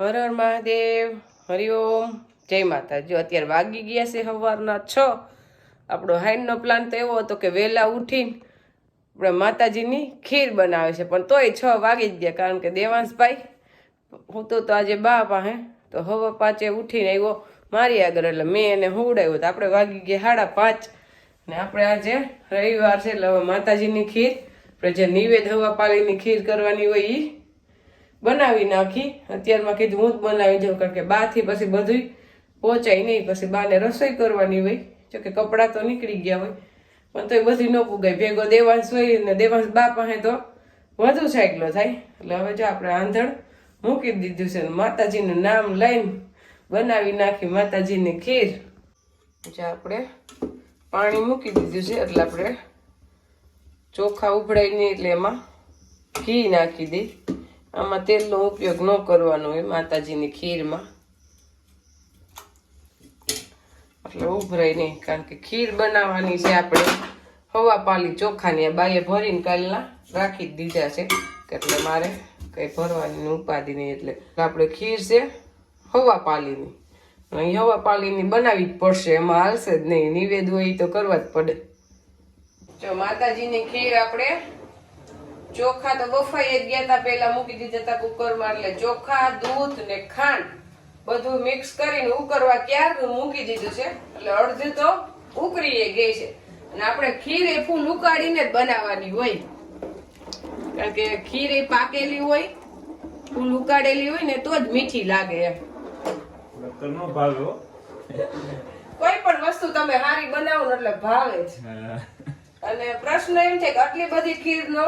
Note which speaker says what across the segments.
Speaker 1: હર હર મહાદેવ, હરિઓમ, જય માતા જો અત્યારે વાગી ગયા છે સવારના છ, આપણો હાઈનનો પ્લાન તો એવો હતો કે વહેલા ઉઠીને આપણે માતાજીની ખીર બનાવે છે. પણ તોય છ વાગી જ ગયા, કારણ કે દેવાંશભાઈ, હું તો તો આજે બા પાસે, તો હવે પાંચે ઉઠીને આવ્યો મારી આગળ. એટલે મેં એને હુવડાવ્યો તો આપણે વાગી ગયા સાડા પાંચ ને આપણે આજે રવિવાર છે, એટલે હવે માતાજીની ખીર, આપણે જે નિવેદ હવા પાલીની ખીર કરવાની હોય એ બનાવી નાખી. અત્યારમાં કીધું, હું જ બનાવી જાઉં, કારણ કે બાથી પછી બધું પહોંચાય નહીં, પછી બાને રસોઈ કરવાની હોય. જો કે કપડાં તો નીકળી ગયા હોય. પણ તોય બધી ન પુગાય. ભેગો દેવાંશ હોય ને દેવાંશ બા પાસે તો વધુ સાયકલો થાય. એટલે હવે જો આપણે આંધણ મૂકી દીધું છે માતાજીનું નામ લઈને બનાવી નાખી માતાજીની ખીર. જે આપણે પાણી મૂકી દીધું છે, એટલે આપણે ચોખા ઉભળાય નહીં એટલે એમાં ઘી નાખી દઈ આમાં તેલનો ઉપયોગ ન કરવાનો હોય માતાજીની ખીરમાં. એટલે ઉભરાય નહીં, કારણ કે ખીર બનાવવાની છે આપણે. હવા પાલી ચોખાની બાઈએ ભરીને કાલના રાખી દીધા છે. એટલે મારે કંઈ ભરવાની ઉપાધિ નહીં, એટલે આપણે ખીર છે હવા પાલીની. અહીં હવા પાલીની બનાવી જ પડશે, એમાં હાલશે જ નહીં. નિવેદ હોય તો કરવા જ પડે. જો માતાજીની ખીર આપણે ચોખા તો બફાઈ જ ગયા હતા પેલા મૂકી દીધા હતા કુકરમાં એટલે ચોખા દૂધ ને ખાંડ બધું મિક્સ કરીને ઉકરવા ક્યારનું મૂકી દીધું છે એટલે અડધી તો ઉકરી ગઈ છે. અને આપણે ખીર એ ફૂલ ઉકાળીને જ બનાવવાની હોય. કારણ કે ખીર એ પાકેલી હોય ફૂલ ઉકાળેલી હોય ને તો જ મીઠી લાગે એમ.
Speaker 2: નો.
Speaker 1: કોઈ પણ વસ્તુ તમે સારી બનાવો ને એટલે ભાવે જ. અને પ્રશ્ન એમ છે કે આટલી બધી ખીરનો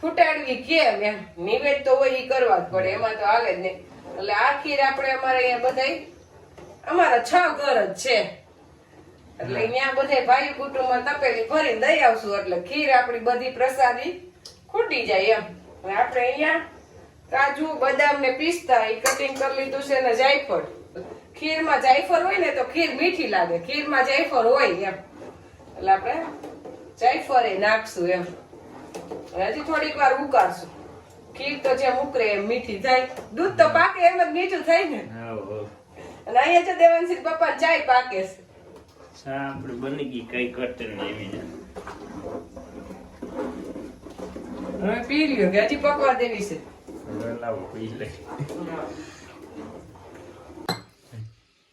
Speaker 1: ખૂટાડવી કેમ એમ નિવેદ તો હોય એ કરવા જ પડે, એમાં તો હાલે જ નહીં. એટલે આ ખીર આપણે અમારે અહીંયા બધાય, અમારા છ ઘર જ છે. એટલે અહીંયા બધા ભાઈ કુટુંબમાં તપેલી ભરીને દઈ આવશું, એટલે ખીર આપણી બધી પ્રસાદી ખૂટી જાય એમ. આપણે અહીંયા કાજુ, બદામ ને પિસ્તા એ કટિંગ કરી લીધું છે ને જાયફળ. ખીરમાં જાયફળ હોય ને તો ખીર મીઠી લાગે, ખીરમાં જાયફળ હોય એમ. એટલે આપણે જાયફળ નાખશું એમ. હજી થોડીક વાર ઉકાળશું. ખીર તો જેમ ઉકરે એમ મીઠી થાય. દૂધ તો પાકે એમ જ મીઠું થાય ને. અને અહીંયા છે દેવાનસિંહ પપ્પા ચાય પાકે છે.
Speaker 2: ચા બની ગઈ કઈ નહીં એવી છે.
Speaker 1: હવે પી લ્યો કે હજી પકવા દેવી છે.
Speaker 2: લાવો પી લે.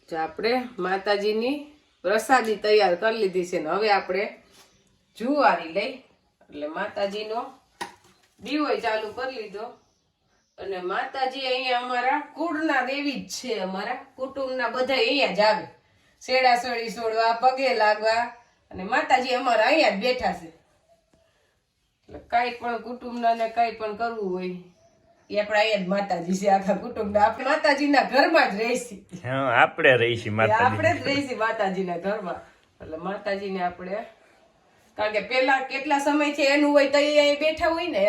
Speaker 1: જો આપણે માતાજીની પ્રસાદી તૈયાર કરી લીધી છે ને હવે આપણે જુવારી લઈ એટલે માતાજીનો દીવો ચાલુ કરી લીધો. અને માતાજી અહીંયા અમારા કુળના દેવી જ છે અમારા. કુટુંબના બધા અહીંયા જ આવે. શેડા સોળી સોડવા પગે લાગવા. અને માતાજી અમારા અહીંયા જ બેઠા છે. એટલે કાંઈ પણ કુટુંબના ને કાંઈ પણ કરવું હોય એ આપણે અહીંયા જ માતાજી છે. આખા કુટુંબના. આપણે માતાજીના ઘરમાં જ રહીશી.
Speaker 2: આપણે રહીશી
Speaker 1: આપણે જ રહીશી માતાજીના ઘરમાં. એટલે માતાજીને આપણે કારણ કે પેલા કેટલા સમય છે એનું હોય તો અહીં બેઠા હોય ને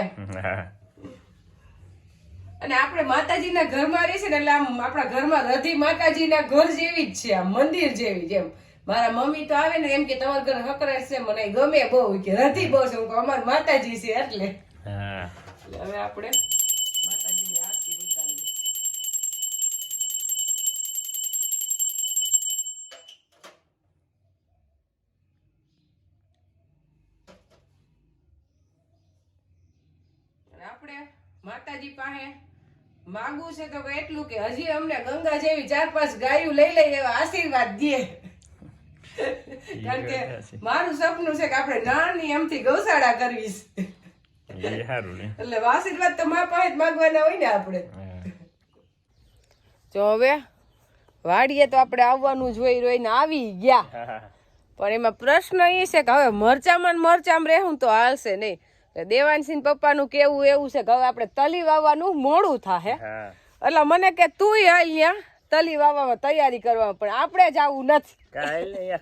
Speaker 1: અને આપણે માતાજીના ઘરમાં રહીશું ને એટલે આમ આપણા ઘરમાં રધી માતાજીના ઘર જેવી જ છે આમ મંદિર જેવી જેમ મારા મમ્મી તો આવે ને એમ કે તમારું ઘર હકરાશ છે મને ગમે બહુ. કે રધી બહુ છે હું અમાર માતાજી છે એટલે હવે આપણે માતાજીની આરતી ઉતારીએ અને આપણે પાસે માગું છે તો એટલું કે હજી અમને ગંગા જેવી ચાર પાંચ ગાયું લઈ લઈ એવા આશીર્વાદ દે. કારણ કે મારું સપનું છે કે આપણે નાની એમથી ગૌશાળા કરવી એટલે આશીર્વાદ તો મા પાસે જ માગવાના હોય ને આપણે. જો હવે વાડીએ તો આપણે આવવાનું જોઈ રહીને આવી ગયા. પણ એમાં પ્રશ્ન એ છે કે હવે મરચામાં મરચામાં રહેવું તો હાલશે નહીં. દેવાનસિંહ પપ્પાનું કેવું એવું છે કે હવે આપણે તલી વાવવાનું મોડું થાય એટલે મને કે તું અહીંયા તલી વાવવામાં તૈયારી કરવામાં પણ આપણે જ આવું નથી.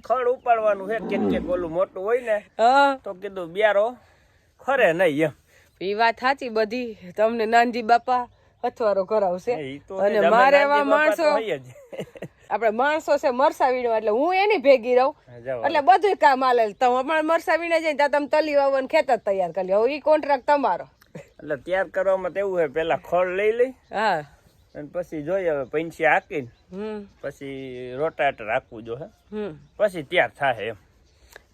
Speaker 2: ખડ ઉપાડવાનું છે. કે કે ઓલું મોટું હોય ને
Speaker 1: હા.
Speaker 2: તો કીધું બિયારો ખરે નહીં એમ.
Speaker 1: એ વાત સાચી બધી. તમને નાનજી બાપા અથવારો કરાવશે. અને મારે એવા માણસો. આપણે માણસો છે મરસા વીણવા એટલે હું એની ભેગી રહું. એટલે બધું કામ હાલે. તમે મરસા વીણે જઈને ત્યાં તમે તલી વાવવાનું ખેતર તૈયાર કરી લો એ કોન્ટ્રાક્ટ તમારો.
Speaker 2: એટલે તૈયાર કરવામાં તો એવું હોય પેલા ખોળ લઈ લઈ
Speaker 1: હા.
Speaker 2: અને પછી જોઈએ હવે પૈસી હાકીને પછી રોટાટર રાખવું જો હે. પછી તૈયાર થાય એમ.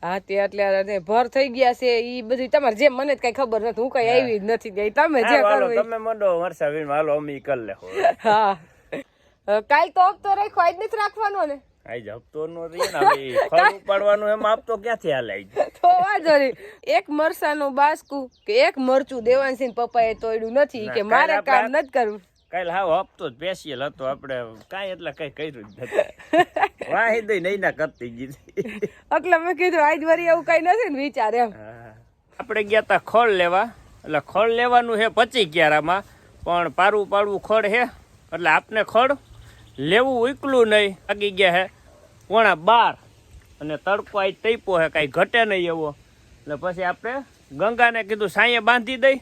Speaker 1: હા તે એટલે ભર થઈ ગયા છે એ બધું તમારે જેમ મને જ કઈ ખબર નથી. હું કઈ આવી જ નથી. તમે જે
Speaker 2: તમે મંડો વરસા વીણ હાલો અમે કરી લેવો
Speaker 1: હા. કાલ તો હપ્તો રાખ્યો આજ નથી રાખવાનો ને?
Speaker 2: આજ હપ્તો નો રે ને હવે ઈ ફળ ઉપાડવાનું એમ આપતો ક્યાંથી હાલે આજ?
Speaker 1: તો વાંધો નહીં. એક મરસાનું બાસકું કે એક મરચું દેવાનસિંહ પપ્પાએ તોડ્યું નથી કે મારે કામ નથી કરવું.
Speaker 2: કાલ હાવ હપ્તો જ પેશિયલ હતો આપણે કાંઈ એટલે કઈ કર્યું જ નથી. વાહી દઈ નહીં ના કરતી ગીધી.
Speaker 1: એટલે મેં કીધું આજ વરી એવું કઈ નથી ને વિચાર એમ.
Speaker 2: આપણે ગયા તા ખોળ લેવા એટલે ખોળ લેવાનું છે પચી ક્યારામાં પણ પારું પાડવું ખોળ છે એટલે આપને ખોળ લેવું ઉકલું નહીં. લાગી ગયા હે. પોણા બાર. અને તડકો આજ તૈપો છે કાંઈ ઘટે નહીં એવો. એટલે પછી આપણે ગંગાને કીધું સાંયે બાંધી દઈ.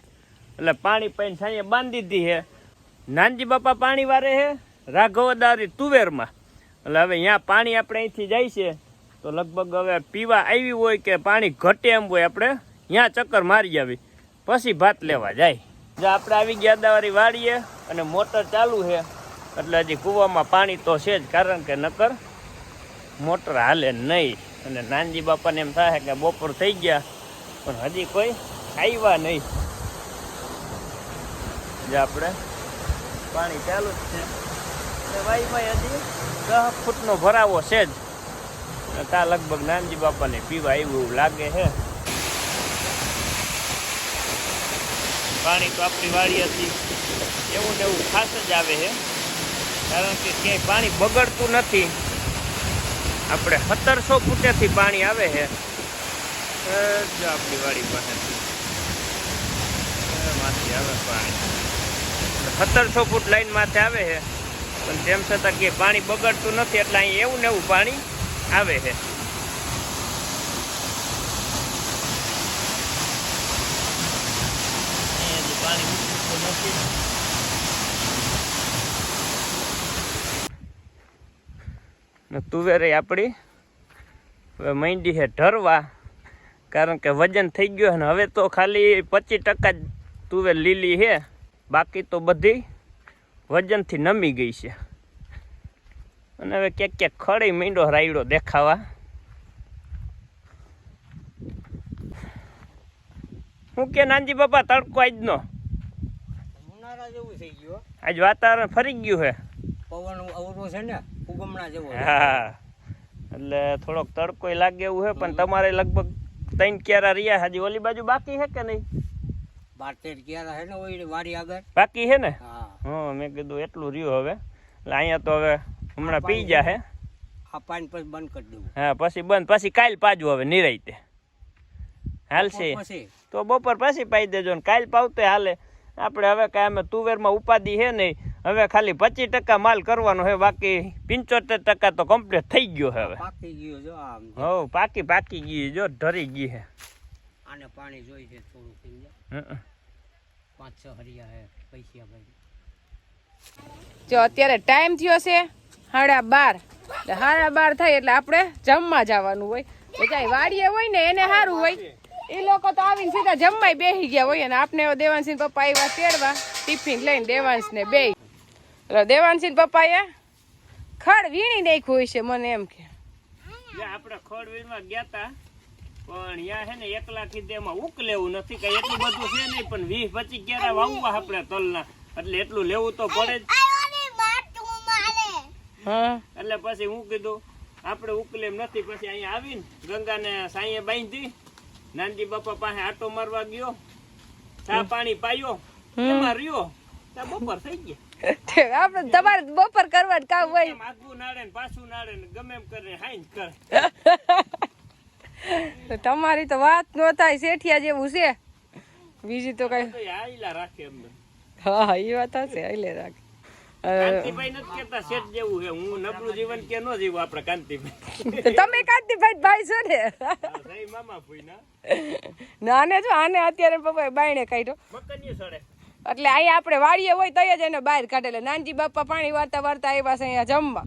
Speaker 2: એટલે પાણી પાઈને સાંયે બાંધી દીધી હે. નાનજી બાપા પાણી વારે છે રાઘવદારી તુવેરમાં. એટલે હવે અહીંયા પાણી આપણે અહીંથી જાય છે. તો લગભગ હવે પીવા આવી હોય કે પાણી ઘટે એમ હોય, આપણે ત્યાં ચક્કર મારી આવી. પછી ભાત લેવા જાય. આપણે આવી ગયા દાવારી વાળીએ અને મોટર ચાલુ છે એટલે હજી કૂવામાં પાણી તો છે જ, કારણ કે નકર મોટર હાલે નહીં. અને નાનજી બાપાને એમ થાય કે બપોર થઈ ગયા, પણ હજી કોઈ આવ્યા નહીં. જે આપણે પાણી ચાલુ જ છે. એટલે વાઈમાં હજી દસ ફૂટનો ભરાવો છે જ. ત્યાં લગભગ નાનજી બાપાને પીવા આવ્યું એવું લાગે છે. પાણી તો આપણી હતી એવું ને એવું ખાસ જ આવે છે. કારણ કે ક્યાંય પાણી બગડતું નથી. આપણે સત્તરસો ફૂટેથી પાણી આવે છે. આપણી વાડી પાસેથી માંથી આવે પાણી. સત્તરસો ફૂટ લાઈન માથે આવે છે. પણ તેમ છતાં કે પાણી બગડતું નથી, એટલે અહીં એવું ને એવું પાણી આવે છે. પાણી નથી. તુવેરે આપણી હવે માંડી છે ઢરવા. કારણ કે વજન થઈ ગયો અને હવે તો ખાલી પચીસ ટકા જ તુવેર લીલી છે. બાકી તો બધી વજનથી નમી ગઈ છે. અને હવે ક્યાંક ક્યાંક ખડી મીંડો રાયડો દેખાવા. હું કે નાનજી બાપા તડકો આજનો
Speaker 3: ઉનાળા જેવું થઈ ગયું
Speaker 2: આજ વાતાવરણ ફરી ગયું છે.
Speaker 3: પવન અવરો છે ને. ઉગમણા જેવો
Speaker 2: હા. એટલે થોડોક તડકો લાગે એવું છે પણ તમારે લગભગ ત્રણ ક્યારા રહ્યા હજી ઓલી બાજુ બાકી છે કે નહીં?
Speaker 3: બાર તેર ક્યારા છે ને ઓય વાડી આગળ.
Speaker 2: બાકી છે ને?
Speaker 3: હા.
Speaker 2: હા મેં કીધું એટલું રહ્યું હવે. એટલે અહીંયા તો હવે હમણાં પી જા હે.
Speaker 3: આ પાણી પછી બંધ કરી દેવું.
Speaker 2: હા પછી બંધ. પછી કાલ પાજુ હવે નિરાયતે. હાલશે તો બપોર પછી પાઈ દેજો ને. કાલ પાવતે હાલે. આપણે હવે કાંઈ અમે તુવેરમાં ઉપાધિ છે નહીં. હવે ખાલી પચીસ ટકા માલ કરવાનો છે બાકી પંચોતેર ટકા તો કમ્પ્લીટ થઈ ગયો છે હવે.
Speaker 3: પાકી ગયો જો આમ.
Speaker 2: હવ પાકી પાકી ગઈ જો ઢરી ગઈ છે.
Speaker 3: આને પાણી જોઈ છે થોડું પાંચ છ હરિયા હે પૈસા ભાઈ
Speaker 1: જો અત્યારે ટાઈમ થયો છે સાડા બાર. એટલે સાડા બાર થાય એટલે આપણે જમવા જવાનું હોય. બધા વાડીએ હોય ને એને સારું હોય. એ લોકો તો આવીને સીધા જમવાય બેસી ગયા હોય અને આપણે દેવાંશી પપ્પા આવ્યા તેડવા ટિફિન લઈને દેવાંશ ને બે એટલે દેવાંશી પપ્પાએ ખડ વીણી નાખ્યું હોય છે મને એમ કે.
Speaker 2: આપણે ખડ વીણવા ગયા તા પણ યા છે ને એકલા કીધે એમાં ઉક લેવું નથી કઈ એટલું બધું છે નહીં પણ વીસ પચીસ ક્યારા વાવવા આપણે તલના. એટલે એટલું લેવું તો પડે જ.
Speaker 1: હા.
Speaker 2: એટલે પછી હું કીધું આપણે ઉકલેમ નથી પછી અહીંયા આવીને ગંગાને સાંઈએ બાંધી નાનજી બાપા પાસે આટો મારવા ગયો ચા પાણી પાયો એમાં રહ્યો ત્યાં બપોર થઈ ગયા.
Speaker 1: આપણે તમારે બપોર કરવા કામ હોય.
Speaker 2: નાડે ને પાછું નાડે ને ગમે એમ કરે હાઈ કરે.
Speaker 1: તમારી તો વાત ન થાય શેઠિયા જેવું છે. બીજી તો કઈ
Speaker 2: તો રાખે એમને
Speaker 1: હા એ વાત હશે એટલે રાખે.
Speaker 2: કાંતિભાઈ નથી કેતા શેઠ જેવું છે. હું નબળું જીવન કે ન જીવું આપણે કાંતિભાઈ.
Speaker 1: તમે કાંતિભાઈ ભાઈ છો ને?
Speaker 2: મામા ફૂઈના
Speaker 1: નાને જો આને અત્યારે પપ્પાએ બાયણે કાઢ્યો.
Speaker 2: મકનીએ સડે.
Speaker 1: એટલે અહીંયા આપણે વાડીએ હોય તો જ એને બહાર કાઢે. એટલે નાનજી બાપા પાણી વારતા વારતા આવ્યા છે અહીંયા જમવા.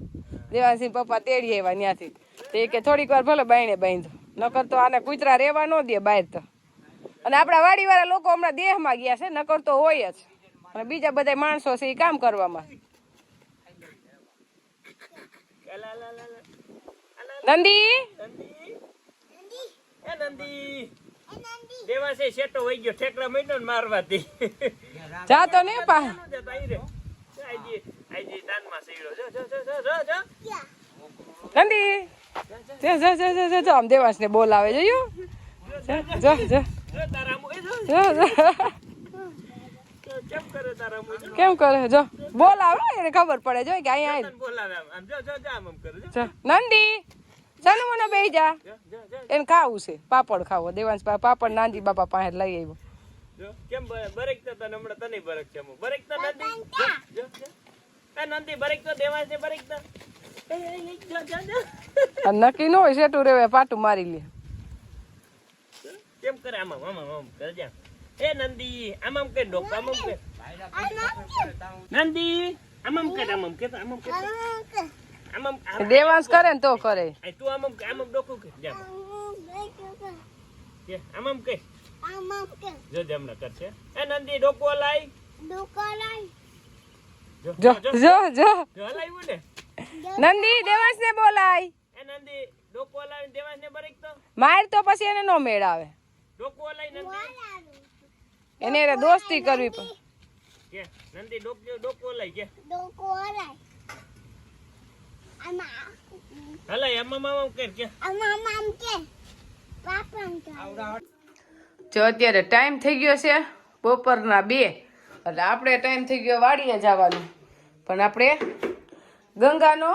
Speaker 1: દેવાસિંહ પપ્પા તેડી આવ્યા ત્યાંથી એ કે થોડીક વાર ભલે બાયણે બાંધો. નકર તો આને કૂતરા રહેવા ન દે બહાર તો. અને આપણા વાડીવાળા લોકો હમણાં દેહમાં ગયા છે, નકર તો હોય જ. અને બીજા બધા માણસો છે એ કામ કરવામાં. નંદી?
Speaker 2: નંદી એ નંદી. દેવા છે શેટો વહી ગયો, ઠેકડા મહિનો મારવાથી.
Speaker 1: જા તો નહીં પા.
Speaker 2: નો
Speaker 1: નંદી. જા જા જા જા જા જા, આમ દેવાંશને બોલાવે જોયું જા. જા
Speaker 2: કેમ કરે, જો.
Speaker 1: બોલાવે એને ખબર પડે, જો, કે અહીંયા
Speaker 2: બોલાવે
Speaker 1: નંદી ચાલુ મને બે જા. એને ખાવું છે, પાપડ ખાવો. દેવાંશ પાપડ નાંદી બાપા પાસે લઈ આવ્યો.
Speaker 2: કેમ બ- બરેક તો તને હમણાં તને બરેક છે મુ બરેક તો નંદી જો જો જો એ નંદી બરેક તો દેવા છે બરેક તો એ, એ, એ, જો જો જો
Speaker 1: આ નક્કી ન હોય સેટું રેવે પાટું મારી લે
Speaker 2: કેમ કરે આમ આમ આમ આમ આમ કરે જા એ નંદી આમ આમ કે ડોક આમ આમ કે નંદી આમ આમ કે આમ આમ કે આમ આમ કે આમ આમ આમ
Speaker 1: દેવાંશ કરે ને તો કરે
Speaker 2: તું આમ આમ કે આમ આમ ડોકું કે જા કે આમ આમ કે જો જે કરશે. એ નંદી ડોકો લાઈ જો
Speaker 1: જો
Speaker 2: જો.
Speaker 1: જો જો.
Speaker 2: જો હલાવ્યું ને?
Speaker 1: નંદી દેવાંશ ને બોલાય.
Speaker 2: એ નંદી ડોકો લાવી દેવાસ ને બરેક તો.
Speaker 1: માર તો પછી એને નો મેળ આવે
Speaker 2: ડોકો લાઈ નંદી.
Speaker 1: એને દોસ્તી કરવી પડે
Speaker 2: કે નંદી ડોક ડોકો લાઈ કે. હલાય. આમ આમ આમ આમ કર કે.
Speaker 1: જો અત્યારે ટાઈમ થઈ ગયો છે બપોરના બે. એટલે આપણે ટાઈમ થઈ ગયો વાડીએ જવાનું. પણ આપણે ગંગાનો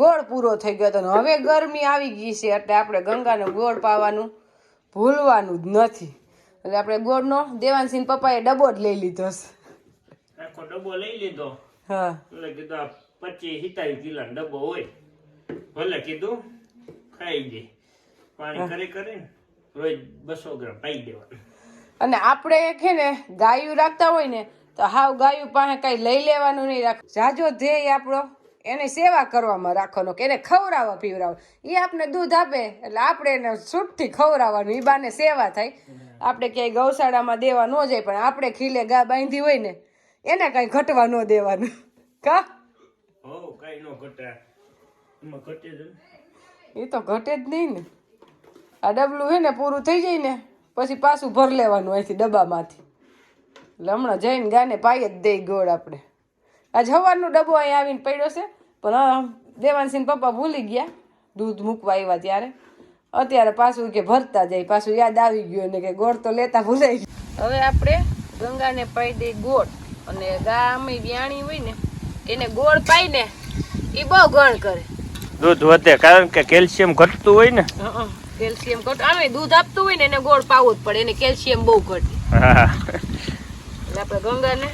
Speaker 1: ગોળ પૂરો થઈ ગયો હતો ને હવે ગરમી આવી ગઈ છે એટલે આપણે ગંગાનો ગોળ પાવાનું ભૂલવાનું જ નથી. એટલે આપણે ગોળનો દેવાનસિંહ પપ્પાએ ડબ્બો જ લઈ લીધો છે.
Speaker 2: આખો ડબ્બો લઈ લીધો.
Speaker 1: હા.
Speaker 2: એટલે કીધું પચીસ સિત્તાવીસ કિલોનો ડબ્બો હોય. ભલે કીધું ખાઈ જાય પાણી કરી કરીને રોજ બસો ગ્રામ પાઈ દેવાનું.
Speaker 1: અને આપણે છે ને ગાયું રાખતા હોય ને તો હાવ ગાયું પાસે કઈ લઈ લેવાનું નહીં રાખ. જાજો ધ્યેય આપણો એને સેવા કરવામાં રાખવાનો કે એને ખવડાવવા પીવડાવો એ આપણે દૂધ આપે એટલે આપણે એને છૂટથી ખવડાવવાનું એ બાને સેવા થાય. આપણે ક્યાંય ગૌશાળામાં દેવા ન જાય પણ આપણે ખીલે ગા બાંધી હોય ને એને કઈ ઘટવા ન દેવાનું. કા?
Speaker 2: હો કઈ ન ઘટે. એમાં ઘટે જ
Speaker 1: એ તો ઘટે જ નહીં ને. આ ડબલું છે ને પૂરું થઈ જાય ને પછી પાછું ભર લેવાનું અહીંથી ડબ્બામાંથી. એટલે હમણાં જઈને ગાને પાઈ જ દઈ ગોળ આપણે. આજ હવારનો ડબ્બો અહીં આવીને પડ્યો છે પણ દેવાનસિંહ પપ્પા ભૂલી ગયા દૂધ મૂકવા આવ્યા ત્યારે. અત્યારે પાછું કે ભરતા જાય પાછું યાદ આવી ગયું ને કે ગોળ તો લેતા ભૂલાઈ ગયું. હવે આપણે ગંગાને પાઈ દઈ ગોળ અને ગા અમે વ્યાણી હોય ને એને ગોળ પાઈને એ બહુ ગણ કરે.
Speaker 2: દૂધ વધે કારણ કે કેલ્શિયમ ઘટતું હોય ને
Speaker 1: કેલ્શિયમ ઘટ આમે દૂધ આપતું હોય ને એને ગોળ પાવું જ પડે એને કેલ્શિયમ બહુ ઘટે.
Speaker 2: હા.
Speaker 1: એટલે આપણે ગંગાને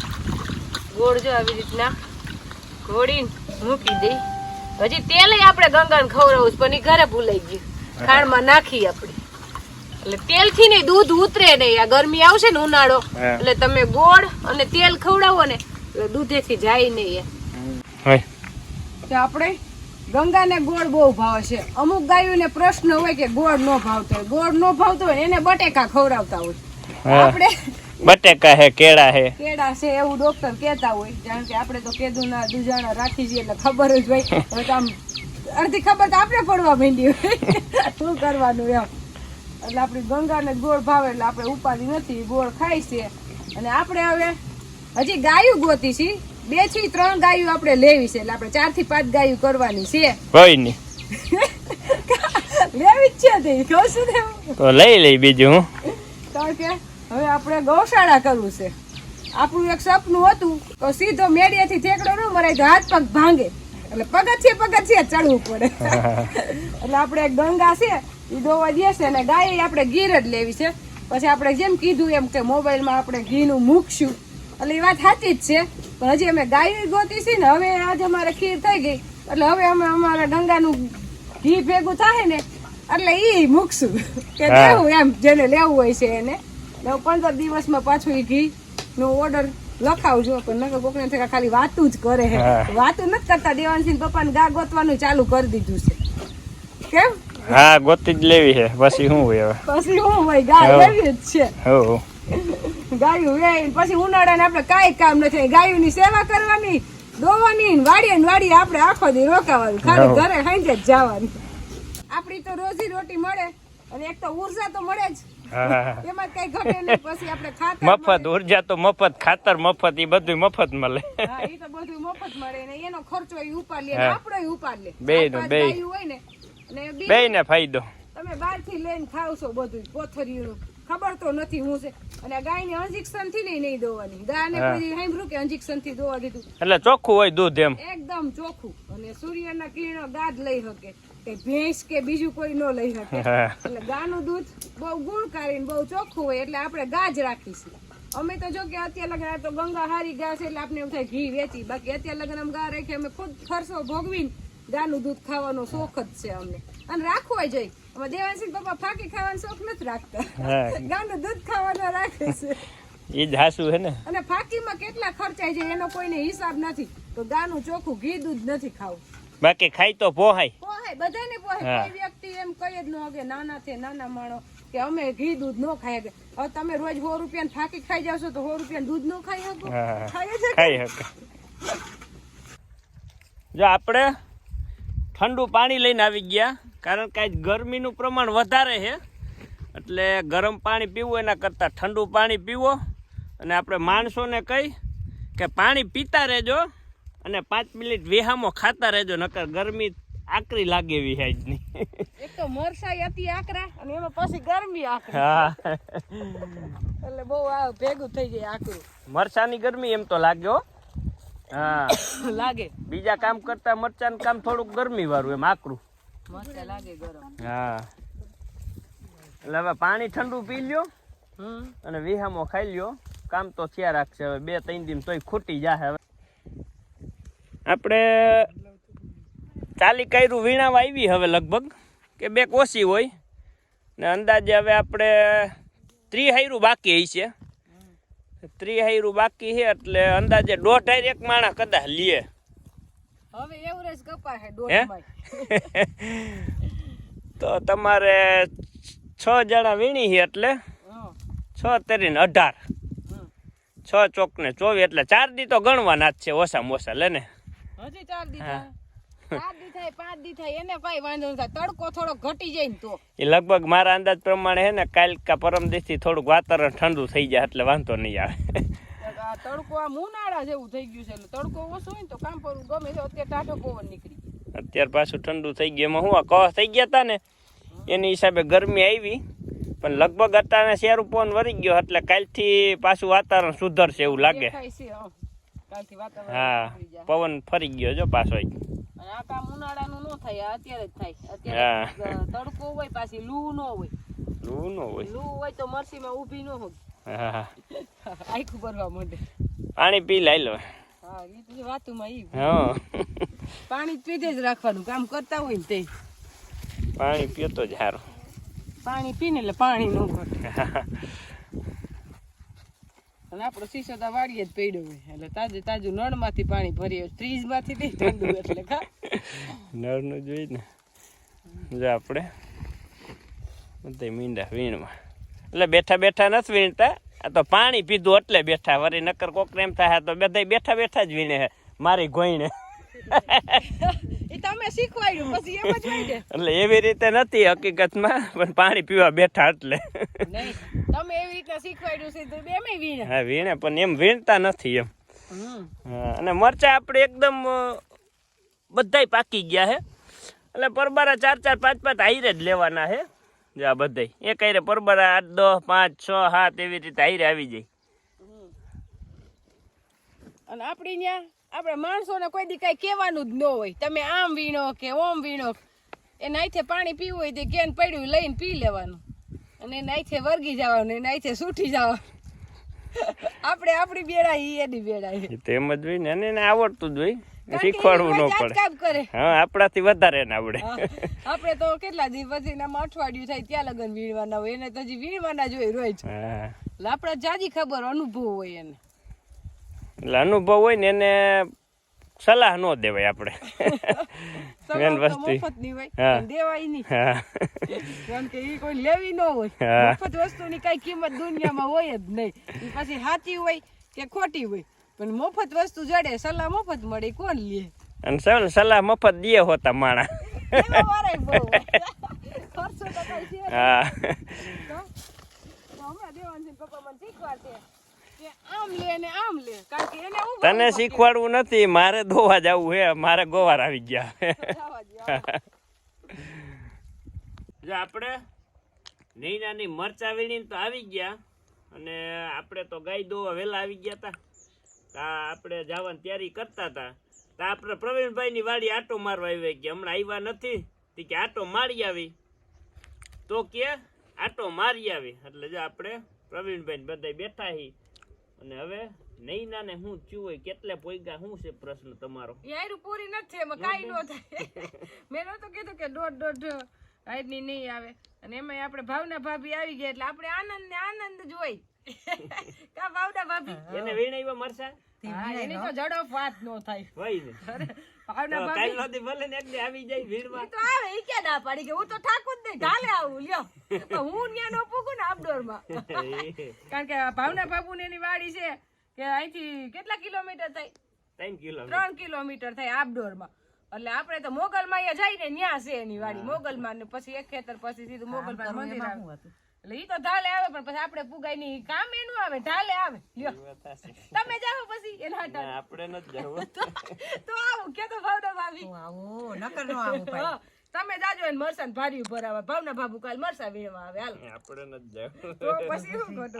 Speaker 1: ગોળ જો આવી રીતના ઘોડીને મૂકી દઈ. હજી તેલ આપણે ગંગાને ખવડાવું છે, પણ એ ઘરે ભૂલાઈ ગયું. ખાંડમાં નાખી આપણે. એટલે તેલથી નહીં દૂધ ઉતરે નહીં. આ ગરમી આવશે ને ઉનાળો એટલે તમે ગોળ અને તેલ ખવડાવો ને એટલે દૂધેથી જાય નહીં આપણે ગંગાને ગોળ બહુ ભાવે છે. અમુક ગાયોને પ્રશ્ન હોય કે ગોળ નો ભાવતો હોય. ગોળ નો ભાવતો હોય એને બટેકા ખવડાવતા હોય. આપણે
Speaker 2: બટેકા હે કેળા હે.
Speaker 1: કેળા છે એવું ડોક્ટર કહેતા હોય. કારણ કે આપણે તો કેદુના દુજાણા રાખી છીએ એટલે ખબર જ હોય. હવે તો આમ અડધી ખબર તો આપણે પડવા માંડી હોય. શું કરવાનું એમ? એટલે આપણી ગંગાને ગોળ ભાવે એટલે આપણે ઉપાધિ નથી. ગોળ ખાય છે. અને આપણે હવે હજી ગાયું ગોતી છે. બેથી ત્રણ ગાયું આપણે લેવી છે એટલે આપણે ચારથી પાંચ ગાયું કરવાની છે.
Speaker 2: કોઈ નહીં
Speaker 1: લેવી જ છે તે કહું છું ને
Speaker 2: તો લઈ લઈ બીજું હું.
Speaker 1: કારણ કે હવે આપણે ગૌશાળા કરવું છે. આપણું એક સપનું હતું તો સીધો મેડિયાથી ઠેકડો ન મરાય તો હાથ પગ ભાંગે. એટલે પગથિયે પગથિયે ચડવું પડે. એટલે આપણે ગંગા છે એ દોવા દે છે અને ગાય આપણે ગીર જ લેવી છે. પછી આપણે જેમ કીધું એમ કે મોબાઈલમાં આપણે ઘીનું મૂકશું. એટલે એ વાત સાચી જ છે. પણ હજી અમે ગાય ગોતી છે ને હવે આજે અમારે ખીર થઈ ગઈ. એટલે હવે અમે અમારા ગંગાનું ઘી ભેગું થાય ને એટલે એ મૂકશું. કે. દેવું એમ જેને લેવું હોય છે એને. નવ પંદર દિવસમાં પાછું એ ઘી નો ઓર્ડર લખાવજો પણ નકર કોકને થાય ખાલી વાતું જ કરે
Speaker 2: હે.
Speaker 1: વાતું નથી કરતા. દેવાનસિંહ પપ્પાને ગા ગોતવાનું ચાલુ કરી દીધું છે. કેમ?
Speaker 2: હા ગોતી જ લેવી છે. પછી શું હોય હવે?
Speaker 1: પછી હું હોય?
Speaker 2: ગા
Speaker 1: લેવી જ છે.
Speaker 2: હો.
Speaker 1: ગાયું વેણ પછી ઉનાળાને આપણે કાંઈ કામ નથી. ગાયુંની સેવા કરવાની દોવાની ને વાડીએ ને વાડીએ આપણે આખો દી રોકાવાનું. ખાલી ઘરે ખાઈને જ જવાનું. આપણી તો રોજી રોટી મળે અને એક તો ઊર્જા તો મળે જ. એમાં કઈ ઘટે નહીં પછી આપણે ખાતર
Speaker 2: મફત ઊર્જા તો મફત ખાતર મફત એ બધું મફત મળે.
Speaker 1: એ તો બધું મફત મળે ને એનો ખર્ચો ઈ ઉપાડ લે આપણો ઉપાડ લે બે હોય ને બે
Speaker 2: ને ફાયદો.
Speaker 1: તમે બહારથી લઈને ખાવ છો બધું કોથરીયું ખબર તો નથી હું છે. અને ગાયને ઇન્જેક્શનથી નહીં નહીં દોવાની. ગાયને. કોઈ સાંભળ્યું કે ઇન્જેક્શનથી દોવા દીધું?
Speaker 2: એટલે ચોખ્ખું હોય દૂધ એમ.
Speaker 1: એકદમ ચોખ્ખું. અને સૂર્યના કિરણો ગાદ લઈ શકે. કે ભેંસ કે બીજું કોઈ ન લઈ શકે. એટલે ગાનું દૂધ બહુ ગુણકારી બહુ ચોખ્ખું હોય એટલે આપણે ગા જ રાખીશું. અમે તો જો કે અત્યારે લગ્ન તો ગંગા હારી ગા છે એટલે આપણે એવું થાય ઘી વેચી. બાકી અત્યારે લગન ગા રાખી અમે ખુદ ખર્ચો ભોગવીને ગાનું દૂધ ખાવાનો શોખ જ છે અમને. અને રાખવો જોઈએ અમે દેવાંશી પપ્પા ફાકી ખાવાનો શોખ નથી રાખતા. ગાનું દૂધ ખાવાનો રાખે છે.
Speaker 2: એ જ હાસું હે ને?
Speaker 1: અને ફાકીમાં કેટલા ખર્ચાય છે એનો કોઈને હિસાબ નથી. તો ગાનું ચોખ્ખું ઘી દૂધ નથી ખાવું.
Speaker 2: બાકી ખાઈ તો પોહાય.
Speaker 1: પોહાય બધાને પોહાય. કોઈ વ્યક્તિ એમ કહી જ ન કે નાના છે નાના માણો કે અમે ઘી દૂધ નો ખાય કે હવે તમે રોજ સો રૂપિયા ફાકી ખાઈ જાવ છો તો સો રૂપિયા દૂધ નો ખાઈ શકો. છે
Speaker 2: ખાઈ શકે જો આપણે ઠંડુ પાણી લઈને આવી ગયા. કારણ કે આજ ગરમીનું પ્રમાણ વધારે છે. એટલે ગરમ પાણી પીવું એના કરતાં ઠંડુ પાણી પીવો. અને આપણે માણસોને કહી કે પાણી પીતા રહેજો અને પાંચ મિનિટ વિહામો ખાતા રહેજો નકર ગરમી આકરી લાગે એવી આજની.
Speaker 1: એક તો મરસાઈ હતી આકરા અને એમાં પછી ગરમી આકરી.
Speaker 2: હા.
Speaker 1: એટલે બહુ આ ભેગું થઈ જાય આકરું.
Speaker 2: મરસાની ગરમી એમ તો લાગ્યો હા.
Speaker 1: લાગે.
Speaker 2: બીજા કામ કરતા મરચાનું કામ થોડુંક ગરમી વાળું એમ આકરું. હા. એટલે હવે પાણી ઠંડુ પી લ્યો અને વિહામો ખાઈ લ્યો. કામ તો થયા રાખશે હવે. બે ત્રણ દિન તોય ખૂટી જાય હવે. આપણે ચાલી કર્યું વીણાવા આવી હવે લગભગ. કે બે કોશી હોય. ને અંદાજે હવે આપણે ત્રિહાયરું બાકી હશે ત્રિહાયરું બાકી છે એટલે અંદાજે દોઢ એક માણા કદાચ લે.
Speaker 1: હવે એવરેજ કપા હે
Speaker 2: હે?
Speaker 1: દોઢ
Speaker 2: તો તમારે છ જણા વીણી છે એટલે?
Speaker 1: હા.
Speaker 2: છ તેરીને અઢાર. છ ચોક ને ચોવીસ એટલે ચાર દી તો ગણવાના જ છે ઓછામાં ઓછા લે ને?
Speaker 1: હજી ચાર દી
Speaker 2: હા.
Speaker 1: થાય. પાંચ દી થાય એને કઈ વાંધો નહીં તડકો થોડો ઘટી જાય ને તો.
Speaker 2: એ લગભગ મારા અંદાજ પ્રમાણે હે ને કાલ કા પરમ દિવસથી થોડુંક વાતાવરણ ઠંડુ થઈ જાય એટલે વાંધો નહીં આવે.
Speaker 1: આ તડકો આ મુનાળા જેવું થઈ ગયું છે એટલે તડકો ઓછો હોય ને તો કામ કરવું ગમે છે અત્યારે ટાઢો પવન નીકળી ગયો.
Speaker 2: અત્યારે પાછું ઠંડુ થઈ ગયું. એમાં હું આ કહ થઈ ગયા હતા ને? એની હિસાબે ગરમી આવી. પણ લગભગ અત્યારે શેરું પવન વરી ગયો. એટલે કાલથી પાછું વાતાવરણ સુધરશે એવું લાગે.
Speaker 1: હા.
Speaker 2: પવન ફરી ગયો જો પાછો.
Speaker 1: આ કામ ઉનાળાનું ન થાય અત્યારે જ થાય. અત્યારે તડકો હોય પાછી લૂ ન હોય.
Speaker 2: લૂ ન હોય.
Speaker 1: લૂ હોય તો મરસીમાં ઊભી ન હોય. આખું ભરવા માંડે.
Speaker 2: પાણી પી લાઈ લો.
Speaker 1: હા એ તો વાતુમાં ઈ.
Speaker 2: હા.
Speaker 1: પાણી પીતે જ રાખવાનું કામ કરતા હોય ને તે.
Speaker 2: પાણી પીતો જ સારું
Speaker 1: પાણી પીને એટલે પાણી ન ઘટે. અને આપણો શીશો તો વાડીએ જ પડ્યો હોય એટલે તાજે તાજું નળમાંથી પાણી ભરીએ ફ્રીજમાંથી નહીં ઠંડુ એટલે ખા.
Speaker 2: નળનું જોઈ ને જો આપણે બધા મીંડા વીણમાં. એટલે બેઠા બેઠા નથી વીણતા. આ તો પાણી પીધું એટલે બેઠા. વળી નકર કોક એમ થાય તો બધા બેઠા બેઠા જ વીણે હે મારી ગોઈને એટલે એવી રીતે નથી હકીકતમાં પણ પાણી પીવા બેઠા એટલે. હા વીણે પણ એમ વીણતા નથી એમ. હા, અને મરચા આપણે એકદમ બધાય પાકી ગયા હે એટલે પરબારા ચાર ચાર પાંચ પાંચ આઈરે જ લેવાના છે. જે બધાય. એક રે પરબર આઠ દસ પાંચ છ સાત એવી રીતે હાઈરે આવી જાય.
Speaker 1: અને આપણી ત્યાં આપણે માણસોને કોઈ દી કઈ કહેવાનું જ ન હોય. તમે આમ વીણો કે ઓમ વીણો. એને અહીંથી પાણી પીવું હોય તે કેન પડ્યું લઈને પી લેવાનું. અને એને અહીંથી વર્ગી જવાનું એને અહીંથી છૂટી જવાનું. આપણે આપણી બેડા ઈ એની બેડા તેમ
Speaker 2: એ જ હોય ને એને આવડતું જ હોય. શીખવાડવું ન પડે. હા આપણાથી વધારે ને આવડે.
Speaker 1: આપણે તો કેટલા દી પછી આમાં અઠવાડિયું થાય ત્યાં લગન વીણવાના હોય એને તો હજી વીણવાના જ હોય રોજ. એટલે આપણે જાજી ખબર અનુભવ હોય એને.
Speaker 2: એટલે અનુભવ હોય ને એને સલાહ ન દેવાય આપણે. મેન વસ્તુ.
Speaker 1: દેવાય નહીં. કારણ કે એ કોઈ લેવી ન હોય. મફત વસ્તુની કઈ કિંમત દુનિયામાં હોય જ નહીં. પછી સાચી હોય કે ખોટી હોય. પણ મફત વસ્તુ જડે સલાહ મફત મળે કોણ લે?
Speaker 2: અને સલ સલાહ મફત દે હોતા માણા. હા.
Speaker 1: તો હમણાં દેવાનસિંહ પપ્પા મને શીખવાડશે કે આમ લે ને આમ લે કારણ કે એને હું
Speaker 2: તને શીખવાડવું નથી મારે દોવા જવું હે મારે ગોવાર આવી ગયા. આપણે નહીં નાની મરચા વીણીને તો આવી ગયા અને આપણે તો ગાય દોવા વહેલા આવી ગયા હતા તા આપણે જવાની તૈયારી કરતા હતા તા આપણે પ્રવીણભાઈની વાડી આટો મારવા આવી કે હમણાં આવ્યા નથી. તે કે આટો મારી આવી. તો કે આટો મારી આવી. એટલે જો આપણે પ્રવીણભાઈ બધા બેઠા હી. અને હવે નૈના ને હું થયું હોય કેટલે પોઈગા શું છે પ્રશ્ન તમારો?
Speaker 1: યારું પૂરી નથી એમાં કાંઈ ન થાય. મેં નહોતું કીધું કે દોઢ દોઢ હાઈટની નહીં આવે. અને એમાં આપણે ભાવના ભાભી આવી ગયા એટલે આપણે આનંદ ને આનંદ જ હોય. કા ભાવના ભાભી?
Speaker 2: એને વીણાવ્યા મરસા?
Speaker 1: એની તો જડો વાત નો થાય.
Speaker 2: હોય ને.
Speaker 1: ભાવના ભાભી
Speaker 2: કાલ નદી ભલે ને એક આવી જાય ભીડમાં
Speaker 1: તો આવે ઈ કે ના પાડી કે હું તો ઠાકુર દે ઢાલે આવું લ્યો. પણ હું ન્યા નો પૂગું ને આપડોરમાં કારણ કે ભાવના બાપુ એની વાડી છે કે અહીંથી કેટલા કિલોમીટર થાય?
Speaker 2: ત્રણ કિલો
Speaker 1: ત્રણ કિલોમીટર થાય આબડોરમાં એટલે આપણે તો મોગલમાં જઈને ન્યા છે એની વાડી. મોગલમાં ને પછી એક ખેતર પછી સીધું મોગલમાં મંદિર આવે એટલે ઈ તો ઢાલે આવે પણ પછી આપણે પુગાઈ ની કામ એનું આવે ઢાલે આવે. તમે જાઓ પછી એના હાટા
Speaker 2: આપણે ન જવું
Speaker 1: તો આવું કે તો ભાવના ભાભી
Speaker 3: આવું નકર નો આવું
Speaker 1: ભાઈ. તમે જાજો એને મરસાન ભારી ભરાવા. ભાવના ભાભુ કાલ મરસા વીણવા આવે હાલ.
Speaker 2: આપણે ન જાવ
Speaker 1: તો પછી શું ખોટું?